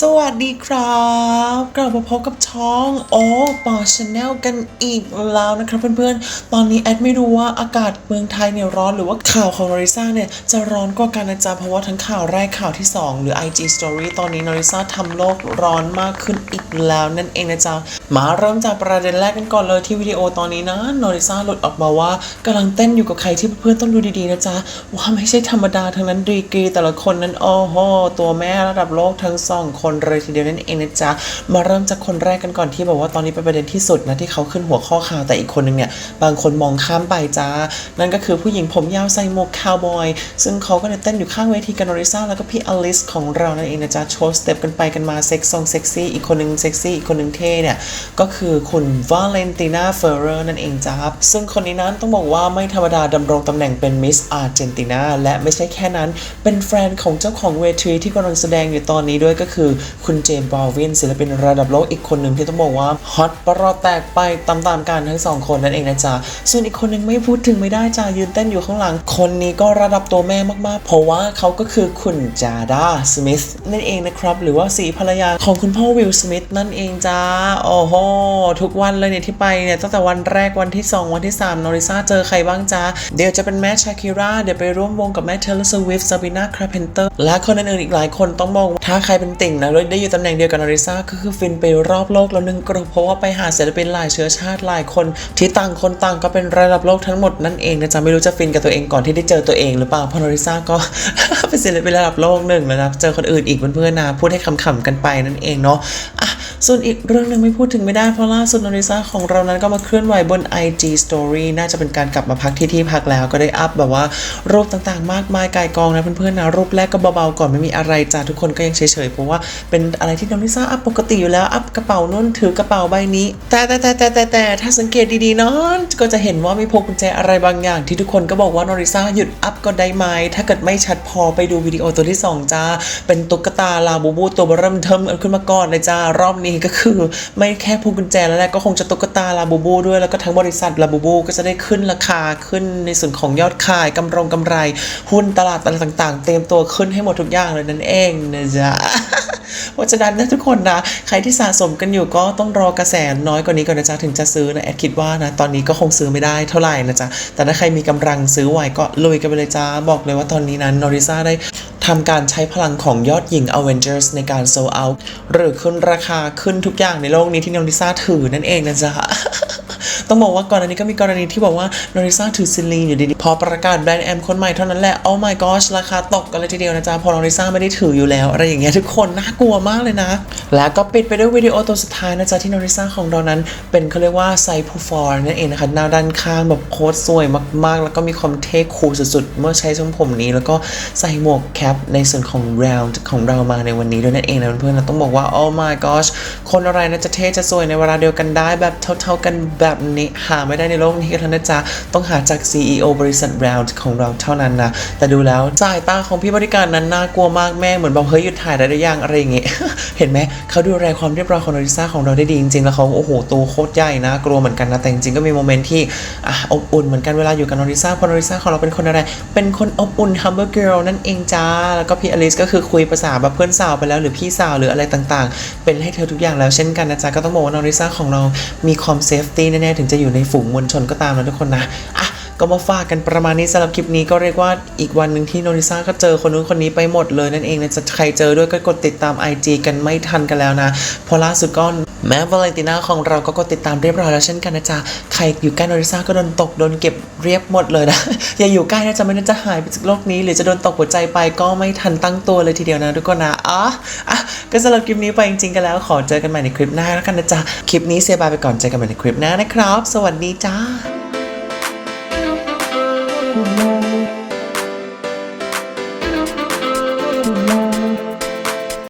สวัสดีครับกลับมาพบกับช่องโอ้ปอชาแนลกันอีกแล้วนะครับเพื่อนๆ ตอนนี้แอดไม่รู้ว่าอากาศเมืองไทยเนี่ยร้อนหรือว่าข่าวของนอริซ่าเนี่ย จะร้อนกว่ากันนะจ๊ะเพราะว่าทั้งข่าวแรกข่าวที่ 2 หรือ IG Story ตอนนี้นอริซ่าทำโลกร้อนมากขึ้นอีกแล้วนั่นเองนะจ๊ะมาเริ่มจากประเด็นแรกกันก่อนเลยที่วิดีโอตอนนี้นะนอริซ่าหลุดออกมาว่ากำลังเต้นอยู่กับใครที่เพื่อนๆต้องดูดีๆนะจ๊ะว่าไม่ใช่ธรรมดาทั้งนั้นดีกรีแต่ละคนนั้นโอ้โหตัวแม่ระดับโลกทั้งสองคนเลยทีเดียวนั่นเองนะจ๊ะมาเริ่มจากคนแรกกันก่อนที่บอกว่าตอนนี้เป็นประเด็นที่สุดนะที่เขาขึ้นหัวข้อข่าวแต่อีกคนนึงเนี่ยบางคนมองข้ามไปจ้า นั่นก็คือผู้หญิงผมยาวใส่หมวกคาวบอย ซึ่งเขาก็เนี่ยเต้นอยู่ข้างเวทีกันนอริซ่าแล้วก็พี่อลิสของเรานั่นเองนะจ๊ะโชว์สเต็ปกันไปกันมาเซ็กซองเซ็กซี่อีกคนนึงเซ็กซี่อีกคนนึงเท่เนี่ยก็คือคุณวาเลนติน่าเฟอร์เรอร์นั่นเองจ้าครับซึ่งคนนี้นั้นต้องบอกว่าไม่ธรรมดาดำรงตำแหน่งเป็นมิสอาร์เจนตินาและไม่ใช่แค่นั้นเป็นแฟนของเจ้าของเวทีที่กำลังแสดงอยู่ตอนนี้ด้วยก็คือคุณเจมส์บอลวินศิลปินระดับโลกอีกคนหนึ่งที่ต้องบอกว่าฮอตประหลอดแตกไปตามๆกันทั้งสองคนนั่นเองนะจ๊ะ ส่วนอีกคนหนึ่งไม่พูดถึงไม่ได้จ้ายืนเต้นอยู่ข้างหลัง คนนี้ก็ระดับตัวแม่มากๆ เพราะว่าเขาก็คือคุณจาดาสมิธนั่นเองนะครับ หรือว่าสีภรรยาของคุณพ่อวิลสมิธนั่นเองจ้าโอ้โหทุกวันเลยเนี่ยที่ไปเนี่ยตั้งแต่วันแรกวันที่ 2 วันที่3นอริซาเจอใครบ้างจ้าเดี๋ยวจะเป็นแม่ชาคิราเดี๋ยวไปร่วมวงกับแม่เทเลสวิฟซาบิน่าคราเพนเตอร์และคนอื่นๆอีกหลายคนต้องบอกว่าถ้าใครเป็นติ่งนะแล้วได้อยู่ตำแหน่งเดียวกับนาริซาก็คือฟินไปรอบโลกแล้วหนึงกรุ๊ปเพราะว่าไปหาศิลปินหลายเชื้อชาติหลายคนที่ต่างคนต่างก็เป็นระดับโลกทั้งหมดนั่นเองนะจ๊ะไม่รู้จะฟินกับตัวเองก่อนที่ได้เจอตัวเองหรือเปล่าเพราะนาริซาก็เป็นศิลปินระดับโลกหนึ่งแล้วนะเจอคนอื่นอีกเพื่อนๆนะพูดให้ขำๆกันไปนั่นเองเนาะ ส่วนอีกเรื่องหนึ่งไม่พูดถึงไม่ได้เพราะล่าสุดนอริซาของเรานั้นก็มาเคลื่อนไหวบน IG Story น่าจะเป็นการกลับมาพักที่ที่พักแล้วก็ได้อัพแบบว่ารูปต่างๆ มากมายกายกองนะเพื่อนๆนะรูปแรกก็เบาๆก่อนไม่มีอะไรจ้าทุกคนก็ยังเฉยๆเพราะว่าเป็นอะไรที่นอริซาอัพปกติอยู่แล้วอัพกระเป๋านุ่นถือกระเป๋าใบนี้ แต่แต่แต่แต่แต่แต่ถ้าสังเกตดีๆนาะก็จะเห็นว่ามีพวงกุญแจอะไรบางอย่าง ที่ทุกคนก็บอกว่านอริซาหยุดอัพก็ได้ไหมถ้าเกิดไม่ชัดพอไปดูวิดีโอตัวที่สองจ้าเป็นตุ๊กตาลาบูบูตัวเริ่มเทิมขึ้นมาก่อนเลยจ้ารอบนี้ก็คือ ไม่แค่พวงกุญแจแล้วแหละก็คงจะตุ๊กตาลาบูบูด้วยแล้วก็ทั้งบริษัทลาบูบูก็จะได้ขึ้นราคาขึ้นในส่วนของยอดขายกำรงกำไร หุ้นตลาดอะไรต่างๆ เตรียมตัวขึ้นให้หมดทุกอย่างเลยนั่นเองนะจ๊ะเพราะฉะนั้นนะทุกคนนะ ใครที่สะสมกันอยู่ก็ต้องรอกระแสน้อยกว่านี้ก่อนนะจ๊ะถึงจะซื้อนะแอดคิดว่านะตอนนี้ก็คงซื้อไม่ได้เท่าไหร่นะจ๊ะแต่ถ้าใครมีกำลังซื้อไหวก็ลุยกันไปเลยจ้าบอกเลยว่าตอนนี้นั้นนอริซาได้ทำการใช้พลังของยอดหญิง Avengers ในการโซเอาหรือขึ้นราคาขึ้นทุกอย่างในโลกนี้ที่น้องลิซ่าถือนั่นเองนะจ๊ะ ต้องบอกว่าก่อนอันนี้ก็มีกรณีที่บอกว่าโนริซ่าถือซิลีนอยู่ดีๆพอประกาศแบรนด์แอมคนใหม่เท่านั้นแหละโอ้ my gosh ราคาตกกันเลยทีเดียวนะจ๊ะ พอโนริซ่าไม่ได้ถืออยู่แล้ว อะไรอย่างเงี้ยทุกคนน่ากลัวมากเลยนะ แล้วก็ปิดไปด้วยวิดีโอตัวสุดท้ายนะจ๊ะที่โนริซ่าของเรานั้น เป็นเขาเรียกว่าไซโพฟอร์นั่นเองนะคะหน้าด้านข้างแบบโคตรสวยมากๆ แล้วก็มีความเท่คูลสุดๆเมื่อใช้ทรงผมนี้ แล้วก็ใส่หมวกแคปในส่วนของ round ของเรามาในวันนี้ด้วยนั่นเองนะเพื่อนๆนะต้องบอกว่า oh my gosh คนอะไรนะจะเท่จะสวยในเวลาเดียวกันได้แบบเท่า ๆกันแบบนี้หาไม่ได้ในโลกนี้กันนะจ๊ะ ต้องหาจาก CEO บริษัท Round ของเราเท่านั้นนะ แต่ดูแล้วสายตาของพี่บริการนั้นน่ากลัวมากแม่เหมือนบอกเฮ้ยหยุดถ่ายได้หรือยังอะไรอย่างเงี้ยเห็นไหมเขาดูแลความเรียบร้อยของนาริซาของเราได้ดีจริงๆแล้วเขาโอ้โหตัวโคตรใหญ่นะกลัวเหมือนกันนะแต่จริงๆก็มีโมเมนต์ที่อะอบอุ่นเหมือนกันเวลาอยู่กับนริซาเพราะนริซ่าของเราเป็นคนอะไร เป็นคนอบอุ่น humble girl นั่นเองจ้า แล้วก็พี่อลิสก็คือคุยภาษาแบบเพื่อนสาวไปแล้วหรือพี่สาวหรืออะไรต่างๆ เป็นให้เธอทุกอย่างแล้วเช่นกันนะจ๊ะก็ต้องบอกว่านาริซาของเรามีความเซฟตี้แน่ๆถึงจะอยู่ในฝูงมวลชนก็ตามนะทุกคนนะอะก็มาฝากกันประมาณนี้สำหรับคลิปนี้ก็เรียกว่าอีกวันหนึ่งที่โนริซ่าก็เจอคนนู้นคนนี้ไปหมดเลยนั่นเองนะจะใครเจอด้วยก็กดติดตาม IG กันไม่ทันกันแล้วนะเพอล่าสุดก็ แม้วาเลนติน่าของเราก็กดติดตามเรียบร้อยแล้วเช่นกันนะจ๊ะ ใครอยู่ใกล้โนริซาก็โดนตก โดนเก็บเรียบหมดเลยนะ อย่าอยู่ใกล้นะจ๊ะไม่นั้นจะหายไปจากโลกนี้ หรือจะโดนตกหัวใจไปก็ไม่ทันตั้งตัวเลยทีเดียวนะทุกคนนะอ๋ออะก็สำหรับคลิปนี้ไปจริงๆกันแล้วขอเจอกันใหม่ในคลิปหน้าแล้วกันนะจ๊ะ คลิปนี้เซบายไปก่อนเจอกันใหม่ในคลิปหน้านะครับ สวัสดีจ้า